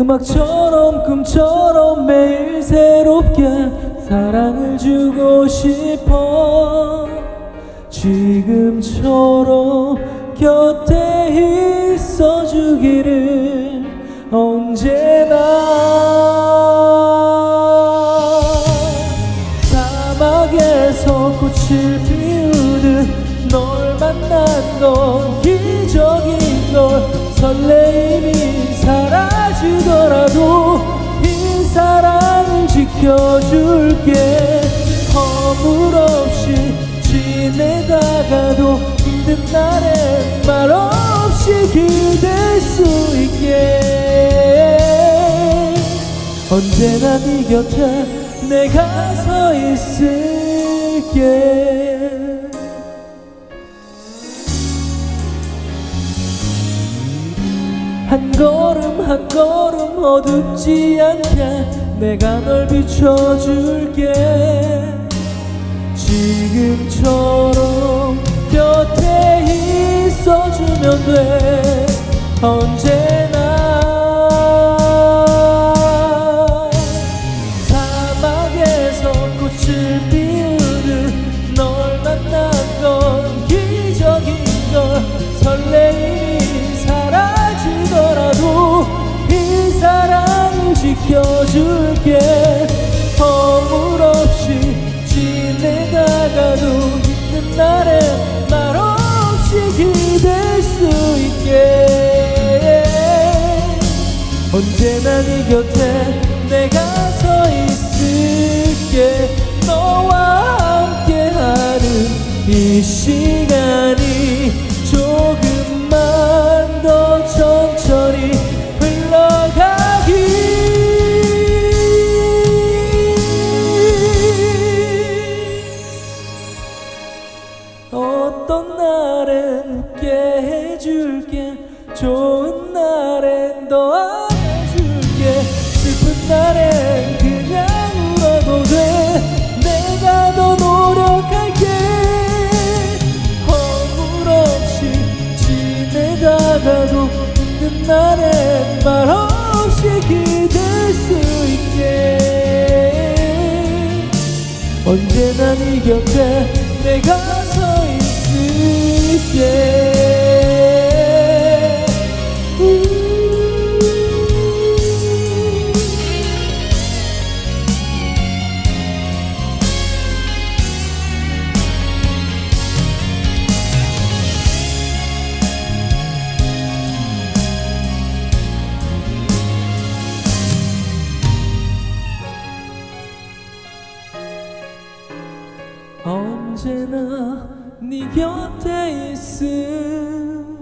음악처럼 꿈처럼 매일 새롭게 사랑을 주고 싶어. 지금처럼 곁에 있어 주기를 언제나 사막에서 꽃을 피우듯 널 만난 건 기적인 걸 설레 지켜줄게. 허물 없이 지내다가도 힘든 날엔 말 없이 기댈 수 있게. 언제나 네 곁에 내가 서 있을게. 한 걸음 한 걸음 어둡지 않게 내가 널 비춰줄게. 지금처럼 곁에 있어주면 돼. 언제 지켜줄게. 허물 없이 지내다가도 힘든 날에 말 없이 기댈 수 있게. 언제나 네 곁에 내가 서 있을게. 너와 함께하는 이 시간 어떤 날엔 웃게 해줄게. 좋은 날엔 더 안아줄게. 슬픈 날엔 그냥 울어도 돼. 내가 더 노력할게. 허물 없이 지내다가도 힘든 날엔 말 없이 기댈 수 있게. 언제나 네 곁에 내가 서 있을게 언제나 네 곁에 있을게.